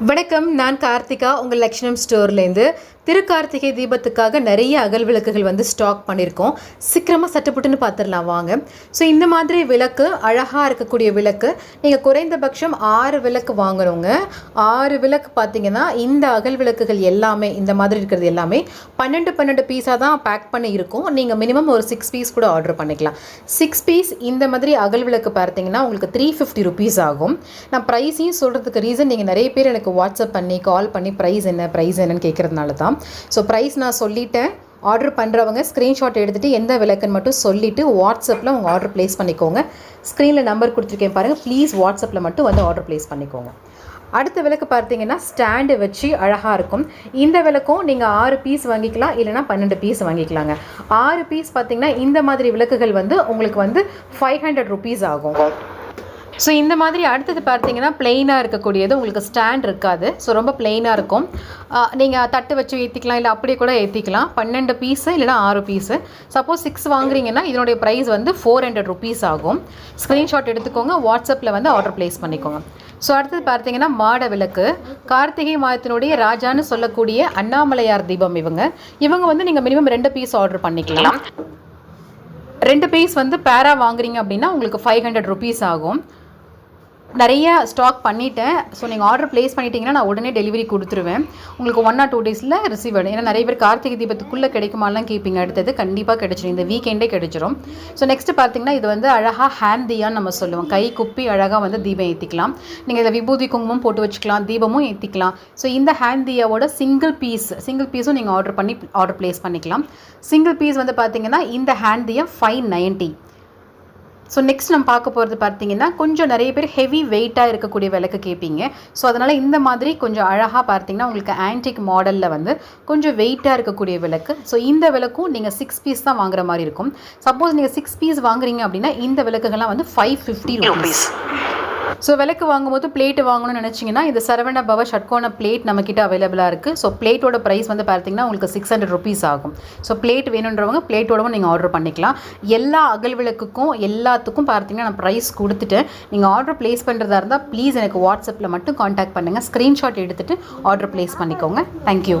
வணக்கம் நான் கார்த்திகா உங்கள் லக்ஷ்மம் ஸ்டோர்லேருந்து. திருக்கார்த்திகை தீபத்துக்காக நிறைய அகல் விளக்குகள் வந்து ஸ்டாக் பண்ணியிருக்கோம் சீக்கிரமாக சட்டப்பட்டுன்னு பார்த்துடலாம் வாங்க. ஸோ இந்த மாதிரி விளக்கு அழகாக இருக்கக்கூடிய விளக்கு நீங்கள் குறைந்தபட்சம் ஆறு விளக்கு வாங்குறவங்க ஆறு விளக்கு பார்த்தீங்கன்னா இந்த அகல் விளக்குகள் எல்லாமே இந்த மாதிரி இருக்கிறது எல்லாமே பன்னெண்டு பன்னெண்டு பீஸாக தான் பேக் பண்ணி இருக்கும். நீங்கள் மினிமம் ஒரு சிக்ஸ் பீஸ் கூட ஆர்டர் பண்ணிக்கலாம். சிக்ஸ் பீஸ் இந்த மாதிரி அகல் விளக்கு பார்த்தீங்கன்னா உங்களுக்கு த்ரீ ஃபிஃப்டி ருபீஸ் ஆகும். நான் ப்ரைஸையும் சொல்கிறதுக்கு ரீசன் நீங்கள் நிறைய பேர் எனக்கு வாட்ஸ்அப் பண்ணி கால் பண்ணி ப்ரைஸ் என்ன ப்ரைஸ் என்னன்னு கேட்குறதுனால தான். ஸோ ப்ரைஸ் நான் சொல்லிட்டேன். ஆர்டர் பண்ணுறவங்க ஸ்க்ரீன்ஷாட் எடுத்துகிட்டு எந்த விளக்குன்னு மட்டும் சொல்லிவிட்டு வாட்ஸ்அப்பில் உங்கள் ஆர்டர் ப்ளேஸ் பண்ணிக்கோங்க. ஸ்க்ரீனில் நம்பர் கொடுத்துருக்கேன் பாருங்கள் ப்ளீஸ் வாட்ஸ்அப்பில் மட்டும் வந்து ஆர்டர் ப்ளேஸ் பண்ணிக்கோங்க. அடுத்த விளக்கு பார்த்தீங்கன்னா ஸ்டாண்டு வச்சு அழகாக இருக்கும். இந்த விளக்கும் நீங்கள் ஆறு பீஸ் வாங்கிக்கலாம் இல்லைனா பன்னெண்டு பீஸ் வாங்கிக்கலாங்க. ஆறு பீஸ் பார்த்தீங்கன்னா இந்த மாதிரி விளக்குகள் வந்து உங்களுக்கு வந்து ஃபைவ் ஹண்ட்ரட் ருபீஸ் ஆகும். ஸோ இந்த மாதிரி அடுத்தது பார்த்தீங்கன்னா பிளெயினாக இருக்கக்கூடியது உங்களுக்கு ஸ்டாண்ட் இருக்காது. ஸோ ரொம்ப பிளெயினாக இருக்கும். நீங்கள் தட்டு வச்சு ஏற்றிக்கலாம் இல்லை அப்படியே கூட ஏற்றிக்கலாம் பன்னெண்டு பீஸு இல்லைனா ஆறு பீஸு சப்போஸ் சிக்ஸ் வாங்குறீங்கன்னா இதனுடைய ப்ரைஸ் வந்து ஃபோர் ஹண்ட்ரட் ருபீஸ் ஆகும். ஸ்க்ரீன்ஷாட் எடுத்துக்கோங்க. வாட்ஸ்அப்பில் வந்து ஆர்டர் ப்ளேஸ் பண்ணிக்கோங்க. ஸோ அடுத்தது பார்த்தீங்கன்னா மாட விளக்கு. கார்த்திகை மாதத்தினுடைய ராஜான்னு சொல்லக்கூடிய அண்ணாமலையார் தீபம் இவங்க. இவங்க வந்து நீங்கள் மினிமம் ரெண்டு பீஸ் ஆர்டர் பண்ணிக்கலாம். ரெண்டு பீஸ் வந்து பேரா வாங்குறீங்க அப்படின்னா உங்களுக்கு ஃபைவ் ஹண்ட்ரட் ருபீஸ் ஆகும். நிறைய ஸ்டாக் பண்ணிட்டேன். ஸோ நீங்கள் ஆர்டர் ப்ளேஸ் பண்ணிட்டீங்கன்னா நான் உடனே டெலிவரி கொடுத்துருவேன். உங்களுக்கு ஒன் ஆர் டூ டேஸில் ரிசீவ் ஆகிடும் ஏன்னா நிறைய பேர் கார்த்திகை தீபத்துக்குள்ளே கிடைக்குமாலாம் கேட்பீங்க அடுத்தது கண்டிப்பாக கிடைச்சிடும் இந்த வீக்கெண்டே கிடைச்சிரும். ஸோ நெக்ஸ்ட் பார்த்தீங்கன்னா இது வந்து அழகாக ஹேண்ட் தீயான்னு நம்ம சொல்லுவோம். கை குப்பி அழகாக வந்து தீபம் ஏற்றிக்கலாம் நீங்கள் இதில் விபூதி குங்குமம் போட்டு வச்சுக்கலாம். தீபமும் ஏற்றிக்கலாம் ஸோ இந்த ஹேண்ட் தீயாவோட சிங்கிள் பீஸ் சிங்கிள் பீஸும் நீங்கள் ஆர்டர் பண்ணி ஆர்டர் ப்ளேஸ் பண்ணிக்கலாம். சிங்கிள் பீஸ் வந்து பார்த்தீங்கன்னா இந்த ஹேண்ட் தீயம் ஃபைவ் நைன்ட்டி ஸோ நெக்ஸ்ட் நம்ம பார்க்க போகிறது பார்த்தீங்கன்னா கொஞ்சம் நிறைய பேர் ஹெவி வெயிட்டாக இருக்கக்கூடிய விளக்கு கேட்பீங்க. ஸோ அதனால் இந்த மாதிரி கொஞ்சம் அழகாக பார்த்தீங்கன்னா உங்களுக்கு ஆன்டிக் மாடலில் வந்து கொஞ்சம் வெயிட்டாக இருக்கக்கூடிய விளக்கு. ஸோ இந்த விளக்கும் நீங்கள் சிக்ஸ் பீஸ் தான் வாங்குற மாதிரி இருக்கும். சப்போஸ் நீங்கள் சிக்ஸ் பீஸ் வாங்குறீங்க அப்படின்னா இந்த விளக்குகள்லாம் வந்து ஃபைவ் ஃபிஃப்டி ருபீஸ் ஸோ விளக்கு வாங்கும்போது பிளேட் வாங்கணும்னு நினச்சிங்கன்னா இந்த சரவண பவ ஷட்கோண பிளேட் நம்மக்கிட்ட அவைலபிளாக இருக்குது ஸோ பிளேட்டோட ப்ரைஸ் வந்து பார்த்தீங்கன்னா உங்களுக்கு சிக்ஸ் ஹண்ட்ரட் ருபீஸ் ஆகும். ஸோ பிளேட் வேணுன்றவங்க பிளேட்டோடவும் நீங்கள் ஆர்டர் பண்ணிக்கலாம். எல்லா அகல் விளக்குக்கும் எல்லாத்துக்கும் பார்த்தீங்கன்னா நான் ப்ரைஸ் கொடுத்துட்டேன் நீங்கள் ஆர்டர் ப்ளேஸ் பண்ணுறதா இருந்தால் ப்ளீஸ் எனக்கு வாட்ஸ்அப்பில் மட்டும் காண்டாக்ட் பண்ணுங்கள் ஸ்க்ரீன்ஷாட் எடுத்துகிட்டு ஆர்டர் ப்ளேஸ் பண்ணிக்கோங்க. தேங்க்யூ